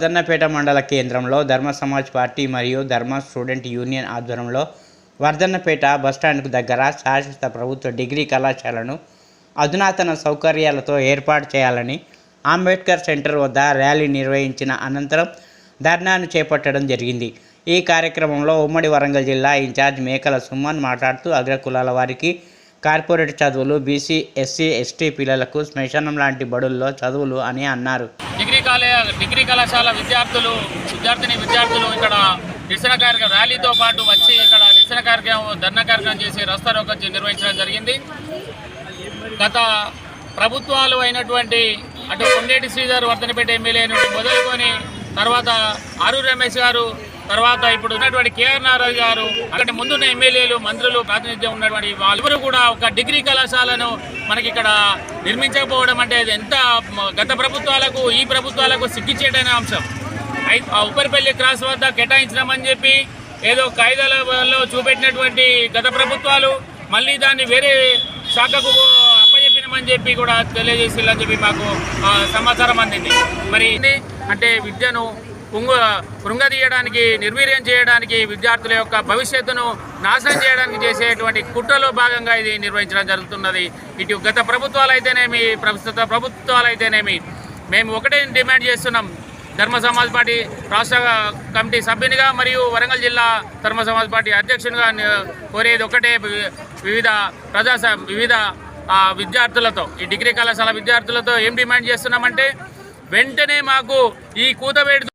వర్ధన్నపేట మండల కేంద్రంలో ధర్మ సమాజ్ పార్టీ మరియు ధర్మ స్టూడెంట్ యూనియన్ ఆధ్వర్యంలో వర్ధన్నపేట బస్టాండ్కు దగ్గర శాశ్వత ప్రభుత్వ డిగ్రీ కళాశాలను అధునాతన సౌకర్యాలతో ఏర్పాటు చేయాలని అంబేద్కర్ సెంటర్ వద్ద ర్యాలీ నిర్వహించిన అనంతరం ధర్నాను చేపట్టడం జరిగింది. ఈ కార్యక్రమంలో ఉమ్మడి వరంగల్ జిల్లా ఇన్ఛార్జ్ మేకల సుమన్ మాట్లాడుతూ అగ్రకులాల వారికి కార్పొరేట్ చదువులు బీసీ ఎస్సీ ఎస్టీ పిల్లలకు శ్మశానం లాంటి బడుల్లో చదువులు అని అన్నారు. డిగ్రీ కాలేజ్ డిగ్రీ కళాశాల విద్యార్థులు విద్యార్థిని విద్యార్థులు ఇక్కడ నిరసన కార్యక్రమం ర్యాలీతో పాటు వచ్చి ఇక్కడ నిరసన కార్యక్రమం ధర్నా కార్యక్రమం చేసి రస్తా నిర్వహించడం జరిగింది. గత ప్రభుత్వాలు అయినటువంటి అటు కొండేటి శ్రీధర్ వర్ధనపేట ఎమ్మెల్యేను మొదలుకొని తర్వాత ఆరు రమేష్ గారు తర్వాత ఇప్పుడు ఉన్నటువంటి కేఆర్ నారాయణ గారు అక్కడ ముందున్న ఎమ్మెల్యేలు మంత్రులు ప్రాతినిధ్యం ఉన్నటువంటి వాళ్ళెవరూ కూడా ఒక డిగ్రీ కళాశాలను మనకి ఇక్కడ నిర్మించకపోవడం అంటే అది ఎంత గత ప్రభుత్వాలకు ఈ ప్రభుత్వాలకు సిగ్గిచేటైన అంశం. ఉపరిపల్లి క్రాస్ వద్ద కేటాయించడమని చెప్పి ఏదో కాయిదాలలో చూపెట్టినటువంటి గత ప్రభుత్వాలు మళ్ళీ దాన్ని వేరే శాఖకు అప్పచెప్పినామని చెప్పి కూడా తెలియజేసిందని చెప్పి మాకు సమాచారం అందింది. మరి అంటే విద్యను పుంగు కృంగదీయడానికి నిర్వీర్యం చేయడానికి విద్యార్థుల యొక్క భవిష్యత్తును నాశనం చేయడానికి చేసేటువంటి కుట్రలో భాగంగా ఇది నిర్వహించడం జరుగుతున్నది. ఇటు గత ప్రభుత్వాలు అయితేనేమి ప్రస్తుత ప్రభుత్వాలు అయితేనేమి మేము ఒకటే డిమాండ్ చేస్తున్నాం. ధర్మ సమాజ్ పార్టీ రాష్ట్ర కమిటీ సభ్యునిగా మరియు వరంగల్ జిల్లా ధర్మ సమాజ్ పార్టీ అధ్యక్షునిగా కోరేది ఒకటే వి- వివిధ ప్రజా స- వివిధ విద్యార్థులతో ఈ డిగ్రీ కళాశాల విద్యార్థులతో ఏం డిమాండ్ చేస్తున్నామంటే వెంటనే మాకు ఈ కూతవేటి